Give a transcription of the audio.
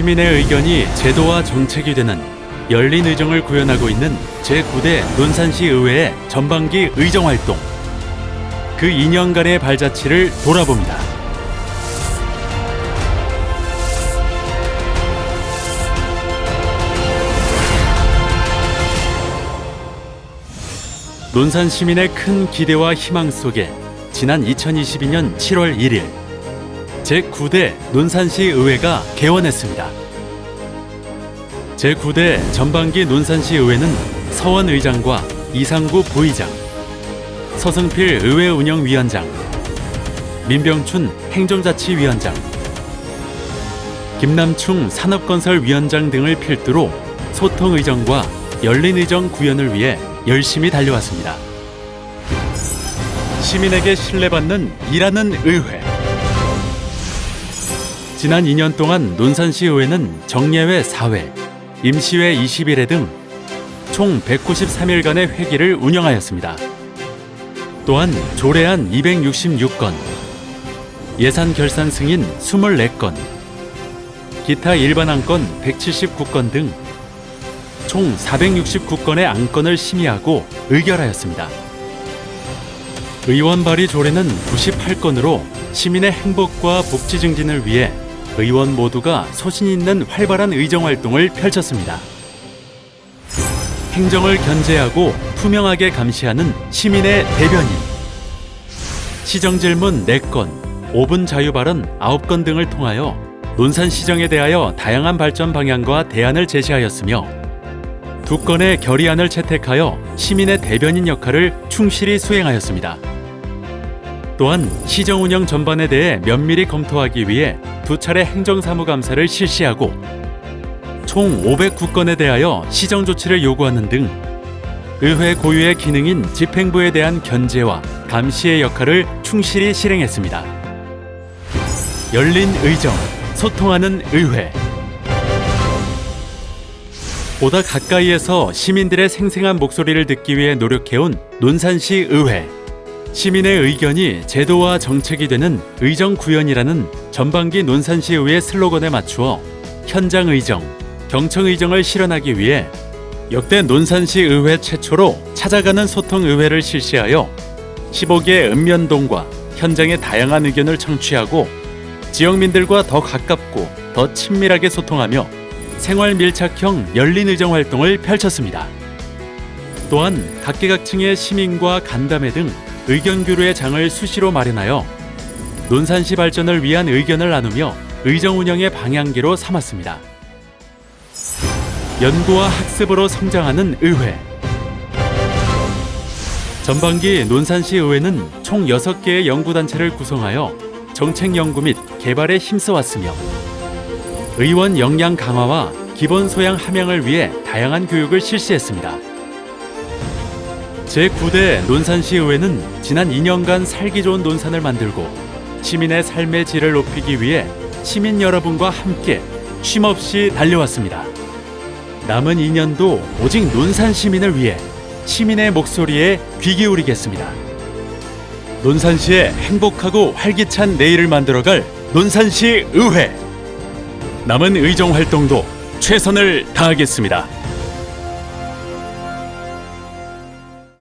시민의 의견이 제도와 정책이 되는 열린 의정을 구현하고 있는 제9대 논산시 의회의 전반기 의정 활동. 그 2년간의 발자취를 돌아봅니다. 논산 시민의 큰 기대와 희망 속에 지난 2022년 7월 1일 제9대 논산시 의회가 개원했습니다. 제9대 전반기 논산시 의회는 서원 의장과 이상구 부의장, 서승필 의회 운영위원장, 민병춘 행정자치위원장, 김남충 산업건설위원장 등을 필두로 소통의정과 열린의정 구현을 위해 열심히 달려왔습니다. 시민에게 신뢰받는 일하는 의회. 지난 2년 동안 논산시 의회는 정례회 4회, 임시회 21회 등 총 193일간의 회기를 운영하였습니다. 또한 조례안 266건, 예산 결산 승인 24건, 기타 일반 안건 179건 등 총 469건의 안건을 심의하고 의결하였습니다. 의원 발의 조례는 98건으로 시민의 행복과 복지 증진을 위해 의원 모두가 소신 있는 활발한 의정 활동을 펼쳤습니다. 행정을 견제하고 투명하게 감시하는 시민의 대변인. 시정 질문 4건, 5분 자유 발언 9건 등을 통하여 논산 시정에 대하여 다양한 발전 방향과 대안을 제시하였으며 두 건의 결의안을 채택하여 시민의 대변인 역할을 충실히 수행하였습니다. 또한 시정 운영 전반에 대해 면밀히 검토하기 위해 두 차례 행정사무감사를 실시하고 총 509건에 대하여 시정 조치를 요구하는 등 의회 고유의 기능인 집행부에 대한 견제와 감시의 역할을 충실히 실행했습니다. 열린 의정, 소통하는 의회. 보다 가까이에서 시민들의 생생한 목소리를 듣기 위해 노력해온 논산시 의회. 시민의 의견이 제도와 정책이 되는 의정 구현이라는 전반기 논산시 의회 슬로건에 맞추어 현장 의정, 경청 의정을 실현하기 위해 역대 논산시 의회 최초로 찾아가는 소통 의회를 실시하여 15개 읍면동과 현장의 다양한 의견을 청취하고 지역민들과 더 가깝고 더 친밀하게 소통하며 생활 밀착형 열린 의정 활동을 펼쳤습니다. 또한 각계각층의 시민과 간담회 등 의견 교류의 장을 수시로 마련하여 논산시 발전을 위한 의견을 나누며 의정 운영의 방향기로 삼았습니다. 연구와 학습으로 성장하는 의회. 전반기 논산시 의회는 총 6개의 연구단체를 구성하여 정책 연구 및 개발에 힘써왔으며 의원 역량 강화와 기본 소양 함양을 위해 다양한 교육을 실시했습니다. 제9대 논산시 의회는 지난 2년간 살기 좋은 논산을 만들고 시민의 삶의 질을 높이기 위해 시민 여러분과 함께 쉼없이 달려왔습니다. 남은 2년도 오직 논산 시민을 위해 시민의 목소리에 귀 기울이겠습니다. 논산시의 행복하고 활기찬 내일을 만들어갈 논산시 의회. 남은 의정 활동도 최선을 다하겠습니다.